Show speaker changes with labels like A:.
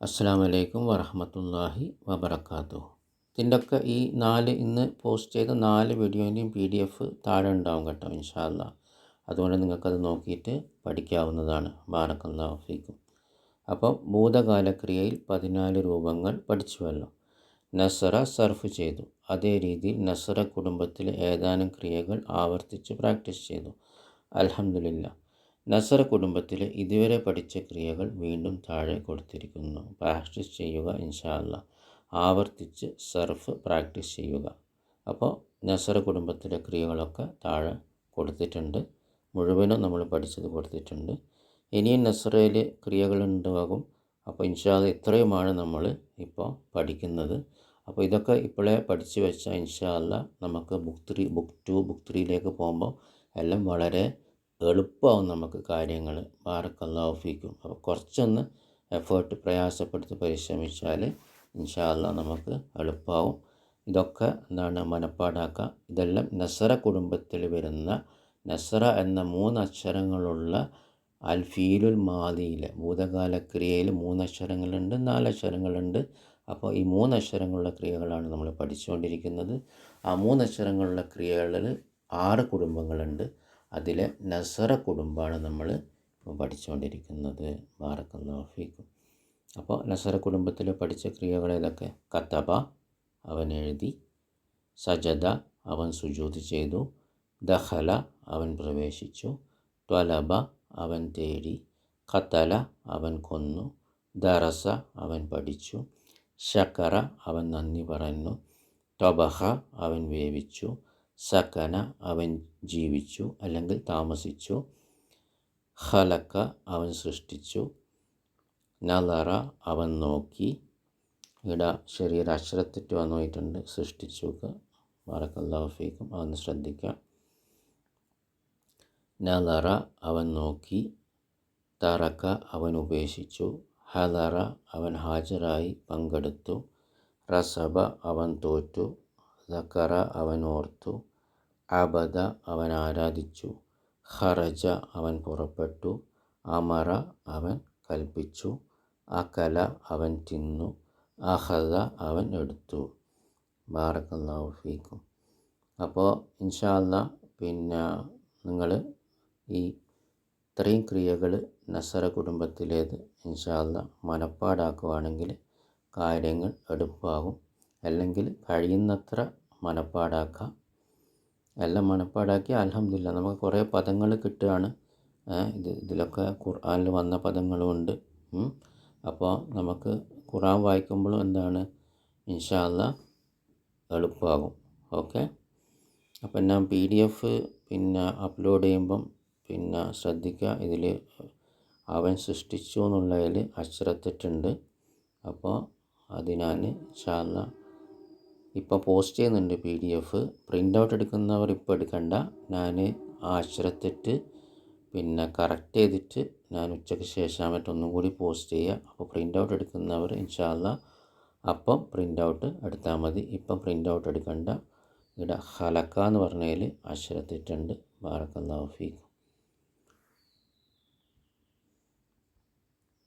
A: അസ്സാം വലൈക്കും വറഹമത്തല്ലാഹി വബർക്കാത്തു ഇതിന്റെയൊക്കെ ഈ നാല് ഇന്ന് പോസ്റ്റ് ചെയ്ത നാല് വീഡിയോന്റെയും പി ഡി എഫ് താഴെ ഉണ്ടാവും കേട്ടോ ഇൻഷാല്ല അതുകൊണ്ട് നിങ്ങൾക്കത് നോക്കിയിട്ട് പഠിക്കാവുന്നതാണ്. ബാറക്കല്ലാഫിക്കും അപ്പോൾ ഭൂതകാലക്രിയയിൽ പതിനാല് രൂപങ്ങൾ പഠിച്ചുവല്ലോ. നസറ സർഫ് ചെയ്തു. അതേ രീതിയിൽ നസറ കുടുംബത്തിലെ ഏതാനും ക്രിയകൾ ആവർത്തിച്ച് പ്രാക്ടീസ് ചെയ്തു. അൽഹംദുലില്ല. നസറ കുടുംബത്തിലെ ഇതുവരെ പഠിച്ച ക്രിയകൾ വീണ്ടും താഴെ കൊടുത്തിരിക്കുന്നു. പ്രാക്ടീസ് ചെയ്യുക ഇൻഷാല്ല ആവർത്തിച്ച് സർഫ് പ്രാക്ടീസ് ചെയ്യുക. അപ്പോൾ നസർ കുടുംബത്തിലെ ക്രിയകളൊക്കെ താഴെ കൊടുത്തിട്ടുണ്ട്. മുഴുവനും നമ്മൾ പഠിച്ചത് കൊടുത്തിട്ടുണ്ട്. ഇനിയും നസറയിൽ ക്രിയകളുണ്ടാകും അപ്പോൾ ഇൻഷാല്ല ഇത്രയുമാണ് നമ്മൾ ഇപ്പോൾ പഠിക്കുന്നത്. അപ്പോൾ ഇതൊക്കെ ഇപ്പോഴേ പഠിച്ചു വെച്ചാൽ ഇൻഷാല്ല നമുക്ക് book three book two book ത്രീയിലേക്ക് പോകുമ്പോൾ എല്ലാം വളരെ എളുപ്പമാവും നമുക്ക് കാര്യങ്ങൾ ബാറക്കല്ലാഹു ഫീക്കും അപ്പോൾ കുറച്ചൊന്ന് എഫേർട്ട് പ്രയാസപ്പെടുത്തി പരിശ്രമിച്ചാൽ ഇൻഷാല്ല നമുക്ക് എളുപ്പമാവും. ഇതൊക്കെ എന്താണ് മനപ്പാടാക്കുക ഇതെല്ലാം നസറ കുടുംബത്തിൽ വരുന്ന നസറ എന്ന മൂന്ന് അക്ഷരങ്ങളുള്ള അൽ ഫീലുൽ മാദിയിലെ ഭൂതകാല ക്രിയയിൽ മൂന്ന് അക്ഷരങ്ങളുണ്ട് നാല് അക്ഷരങ്ങളുണ്ട് അപ്പോൾ ഈ മൂന്ന് അക്ഷരങ്ങളുള്ള ക്രിയകളാണ് നമ്മൾ പഠിച്ചുകൊണ്ടിരിക്കുന്നത്. ആ മൂന്ന് അക്ഷരങ്ങളുള്ള ക്രിയകളിൽ ആറ് കുടുംബങ്ങളുണ്ട്. അതിലെ നസറ കുടുംബമാണ് നമ്മൾ പഠിച്ചുകൊണ്ടിരിക്കുന്നത് ബാറക്കല്ലാഫിക്കും അപ്പോൾ നസറ കുടുംബത്തിൽ പഠിച്ച ക്രിയകൾ ഏതൊക്കെ കത്തബ അവൻ എഴുതി. സജദ അവൻ സുജൂത് ചെയ്തു. ദഹല അവൻ പ്രവേശിച്ചു. ത്വലബ അവൻ തേടി. ഖത്തല അവൻ കൊന്നു. ദറസ അവൻ പഠിച്ചു. ഷക്കറ അവൻ നന്ദി പറഞ്ഞു തൊബഹ അവൻ വേവിച്ചു. സക്കന അവൻ ജീവിച്ചു അല്ലെങ്കിൽ താമസിച്ചു. ഹലക്ക അവൻ സൃഷ്ടിച്ചു. നലറ അവൻ നോക്കി. ഇവിടെ ചെറിയൊരു അക്ഷരത്തെറ്റ് വന്നു പോയിട്ടുണ്ട് സൃഷ്ടിച്ചു വാറക്കല്ലാഫീക്കും അവൻ ശ്രദ്ധിക്കാം. നലറ അവൻ നോക്കി. തറക്ക അവൻ ഉപേക്ഷിച്ചു. ഹലറ അവൻ ഹാജരായി പങ്കെടുത്തു. റസബ അവൻ തോറ്റു. സക്കറ അവൻ ഓർത്തു. അബദ അവൻ ആരാധിച്ചു. ഖറജ അവൻ പുറപ്പെട്ടു. അമറ അവൻ കൽപ്പിച്ചു. അകല അവൻ തിന്നു. അഹദ അവൻ എടുത്തു. ബാറക്കല്ലാഹു അപ്പോൾ ഇൻഷാല്ല പിന്നെ നിങ്ങൾ ഈ ഇത്രയും ക്രിയകൾ നസറ കുടുംബത്തിലേത് ഇൻഷാല്ല മനപ്പാടാക്കുവാണെങ്കിൽ കാര്യങ്ങൾ എടുപ്പാകും അല്ലെങ്കിൽ കഴിയുന്നത്ര മനപ്പാടാക്കാം. എല്ലാം മനപ്പാടാക്കി അലഹമില്ല നമുക്ക് കുറേ പദങ്ങൾ കിട്ടുകയാണ്. ഇത് ഇതിലൊക്കെ ഖുർആനിൽ വന്ന പദങ്ങളുമുണ്ട് അപ്പോൾ നമുക്ക് ഖുർആൻ വായിക്കുമ്പോഴും എന്താണ്? ഇൻഷാല്ല എളുപ്പമാകും. ഓക്കെ? അപ്പം ഞാൻ പി ഡി എഫ് പിന്നെ അപ്ലോഡ് ചെയ്യുമ്പം പിന്നെ ശ്രദ്ധിക്കുക. ഇതിൽ അവൻ സൃഷ്ടിച്ചു എന്നുള്ളതിൽ അക്ഷരത്തിട്ടുണ്ട് അപ്പോൾ അതിനാൽ ഇൻഷാല്ല ഇപ്പോൾ പോസ്റ്റ് ചെയ്യുന്നുണ്ട് P D F print out എടുക്കുന്നവർ ഇപ്പോൾ എടുക്കണ്ട. ഞാൻ ആശ്രത്തിട്ട് പിന്നെ കറക്റ്റ് ചെയ്തിട്ട് ഞാൻ ഉച്ചയ്ക്ക് ശേഷം ഒന്നും കൂടി പോസ്റ്റ് ചെയ്യുക അപ്പോൾ പ്രിന്റ് ഔട്ട് എടുക്കുന്നവർ ഇൻഷാല്ല അപ്പം പ്രിന്റ് ഔട്ട് എടുത്താൽ മതി. ഇപ്പം പ്രിന്റ് ഔട്ട് എടുക്കണ്ട. ഇവിടെ ഹലക്ക എന്ന് പറഞ്ഞതിൽ ആശ്രത്തിട്ടുണ്ട്. ബാറക്കല്ലാഹു ഫീക്കും.